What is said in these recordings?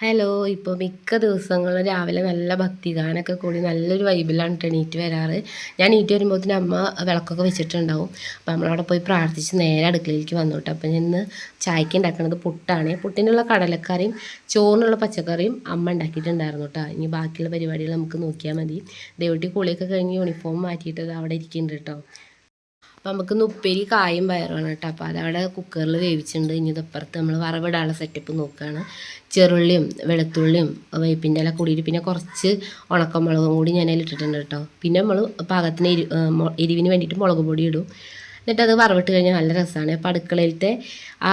Hello ഇപ്പോൾ മിക്ക ദിവസങ്ങളും രാവിലെ നല്ല ഭക്തിഗാനൊക്കെ കൂടി നല്ലൊരു വൈബിലാണ് എണീറ്റ് വരാറ്. ഞാൻ എണീറ്റ് വരുമ്പോഴത്തേന് അമ്മ വിളക്കൊക്കെ വെച്ചിട്ടുണ്ടാവും. അപ്പോൾ നമ്മളവിടെ പോയി പ്രാർത്ഥിച്ച് നേരെ അടുക്കളയിലേക്ക് വന്നു കേട്ടോ അപ്പോൾ ഞാൻ ഇന്ന് ചായക്ക് ഉണ്ടാക്കുന്നത് പുട്ടാണ്. പുട്ടിനുള്ള കടലക്കറിയും ചോറിനുള്ള പച്ചക്കറിയും അമ്മ ഉണ്ടാക്കിയിട്ടുണ്ടായിരുന്നു കേട്ടോ ഇനി ബാക്കിയുള്ള പരിപാടികൾ നമുക്ക് നോക്കിയാൽ മതി. ദേവട്ടി കുളിയൊക്കെ കഴിഞ്ഞ് യൂണിഫോം മാറ്റിയിട്ട് അവിടെ ഇരിക്കുന്നുണ്ട് കേട്ടോ അപ്പോൾ നമുക്ക് ഇന്ന് ഉപ്പേരി കായും പയറുമാണ് കേട്ടോ. അപ്പോൾ അതവിടെ കുക്കറിൽ വേവിച്ചിട്ടുണ്ട്. ഇനി ഇതപ്പുറത്ത് നമ്മൾ വറവിടാനുള്ള സെറ്റപ്പ് നോക്കുകയാണ് ചെറുള്ളിയും വെളുത്തുള്ളിയും വേപ്പിന്റെ ഇല കൂടിയിട്ട് പിന്നെ കുറച്ച് ഉണക്കമുളകും കൂടി ഞാൻ അതിൽ ഇട്ടിട്ടുണ്ട് കേട്ടോ. പിന്നെ നമ്മൾ പാകത്തിന് എരി എരിവിന് വേണ്ടിയിട്ട് മുളക് പൊടി ഇടും. എന്നിട്ട് അത് വറവിട്ട് കഴിഞ്ഞാൽ നല്ല രസമാണ് അപ്പോൾ അടുക്കളയിലത്തെ ആ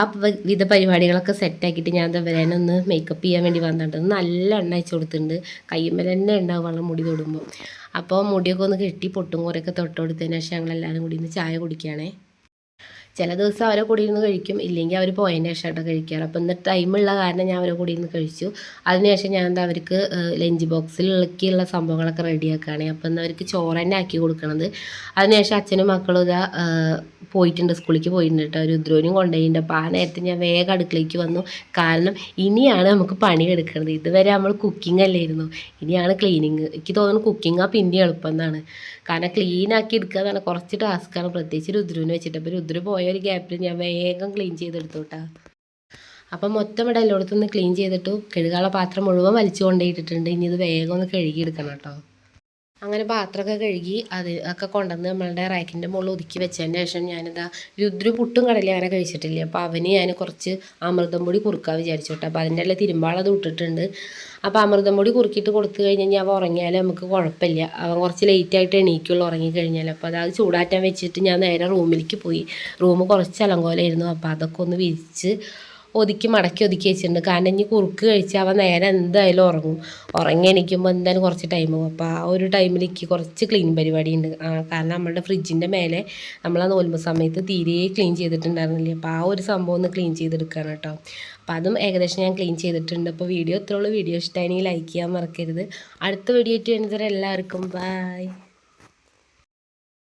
വിധ പരിപാടികളൊക്കെ സെറ്റാക്കിയിട്ട് ഞാൻ ഒന്ന് മേക്കപ്പ് ചെയ്യാൻ വേണ്ടി വന്നിട്ടുണ്ട്. നല്ല എണ്ണ അയച്ചു കൊടുത്തിട്ടുണ്ട്. കയ്യുമ്മൽ തന്നെ ഉണ്ടാവും വെള്ളം മുടി തൊടുമ്പോൾ അപ്പോൾ മുടിയൊക്കെ ഒന്ന് കെട്ടി പൊട്ടും. കുറേയൊക്കെ തൊട്ട് കൊടുത്തതിന് ശേഷം ഞങ്ങളെല്ലാവരും കൂടി ഇന്ന് ചായ കുടിക്കുകയാണേ. ചില ദിവസം അവരെ കൂടി ഇരുന്ന് കഴിക്കും. ഇല്ലെങ്കിൽ അവർ പോയതിന്റെ ശേഷമായിട്ട് കഴിക്കാറ്. അപ്പോൾ ഇന്ന് ടൈമുള്ള കാരണം ഞാൻ അവരെ കൂടി ഇരുന്ന് കഴിച്ചു. അതിനുശേഷം ഞാൻ എന്താ അവർക്ക് ലഞ്ച് ബോക്സിലേക്കുള്ള സംഭവങ്ങളൊക്കെ റെഡിയാക്കുകയാണ് അപ്പോൾ ഇന്ന് അവർക്ക് ചോറ് തന്നെ ആക്കി കൊടുക്കണത്. അതിനുശേഷം അച്ഛനും മക്കളും ഇതാ പോയിട്ടുണ്ട്. സ്കൂളിലേക്ക് പോയിട്ടുണ്ട് കേട്ടോ. രുദ്രോനും കൊണ്ടുപോയിട്ടുണ്ട്. അപ്പോൾ ആ നേരത്തെ ഞാൻ വേഗം അടുക്കളയ്ക്ക് വന്നു. കാരണം ഇനിയാണ് നമുക്ക് പണി എടുക്കുന്നത് ഇതുവരെ നമ്മൾ കുക്കിംഗ് അല്ലായിരുന്നു. ഇനിയാണ് ക്ലീനിങ് എനിക്ക് തോന്നുന്നു കുക്കിംഗ് ആ പിന്നെ എളുപ്പം എന്നാണ്. കാരണം ക്ലീനാക്കി എടുക്കുക എന്ന് പറഞ്ഞാൽ കുറച്ച് ടാസ്ക്കാണ് പ്രത്യേകിച്ച് രുദ്രുവിന് വെച്ചിട്ട്. അപ്പോൾ രുദ്രു പോയ ഒരു ഗ്യാപ്പിൽ ഞാൻ വേഗം ക്ലീൻ ചെയ്തെടുത്തു കേട്ടോ അപ്പം മൊത്തം ഇവിടെ എല്ലായിടത്തും ഒന്ന് ക്ലീൻ ചെയ്തിട്ടു കഴുകാനുള്ള പാത്രം മുഴുവൻ വലിച്ചു ഇനി ഇത് വേഗം ഒന്ന് കഴുകിയെടുക്കണം കേട്ടോ അങ്ങനെ പാത്രമൊക്കെ കഴുകി അത് ഒക്കെ കൊണ്ടുവന്ന് നമ്മളുടെ റാക്കിന്റെ മുകളിൽ ഒതുക്കി വെച്ചതിന് ശേഷം ഞാനിതാ രുദ്രു പുട്ടും കടലയും അങ്ങനെ കഴിച്ചിട്ടില്ല. അപ്പോൾ അവന് ഞാൻ കുറച്ച് അമൃതം പൊടി കുറുക്കാൻ വിചാരിച്ചു കേട്ടോ. അപ്പോൾ അതിന്റെ എല്ലാം തിരുമ്പാളത് ഇട്ടിട്ടുണ്ട്. അപ്പോൾ അമൃതം പൊടി കുറുക്കിയിട്ട് കൊടുത്തു കഴിഞ്ഞ് കഴിഞ്ഞാൽ അവ ഉറങ്ങിയാൽ നമുക്ക് കുഴപ്പമില്ല. അവൻ കുറച്ച് ലേറ്റ് ആയിട്ട് എണീക്കുള്ളൂ ഉറങ്ങിക്കഴിഞ്ഞാൽ അപ്പോൾ അത് ചൂടാറ്റാൻ വെച്ചിട്ട് ഞാൻ നേരെ റൂമിലേക്ക് പോയി. റൂം കുറച്ച് അലങ്കോലായിരുന്നു അപ്പോൾ അതൊക്കെ ഒന്ന് വിരിച്ച് ഒതുക്കി മടക്കി ഒതുക്കി വെച്ചിട്ടുണ്ട്. കാരണം ഇനി കുറുക്ക് കഴിച്ചാൽ അവൻ നേരെ എന്തായാലും ഉറങ്ങും. ഉറങ്ങി എണീക്കുമ്പോൾ എന്തായാലും കുറച്ച് ടൈം പോകും അപ്പോൾ ആ ഒരു ടൈമിലേക്ക് കുറച്ച് ക്ലീൻ പരിപാടി ഉണ്ട് കാരണം നമ്മളുടെ ഫ്രിഡ്ജിന്റെ മേലെ നമ്മൾ ആ നോൽമ്പ് സമയത്ത് തീരെ ക്ലീൻ ചെയ്തിട്ടുണ്ടായിരുന്നില്ല. അപ്പോൾ ആ ഒരു സംഭവം ഒന്ന് ക്ലീൻ ചെയ്തെടുക്കുകയാണ് കേട്ടോ. അപ്പോൾ അതും ഏകദേശം ഞാൻ ക്ലീൻ ചെയ്തിട്ടുണ്ട്. അപ്പോൾ വീഡിയോ ഇത്രയുള്ളൂ വീഡിയോ ഇഷ്ടമായി ലൈക്ക് ചെയ്യാൻ മറക്കരുത്. അടുത്ത വീഡിയോ ആയിട്ട് വരുന്നവരെ എല്ലാവർക്കും ബൈ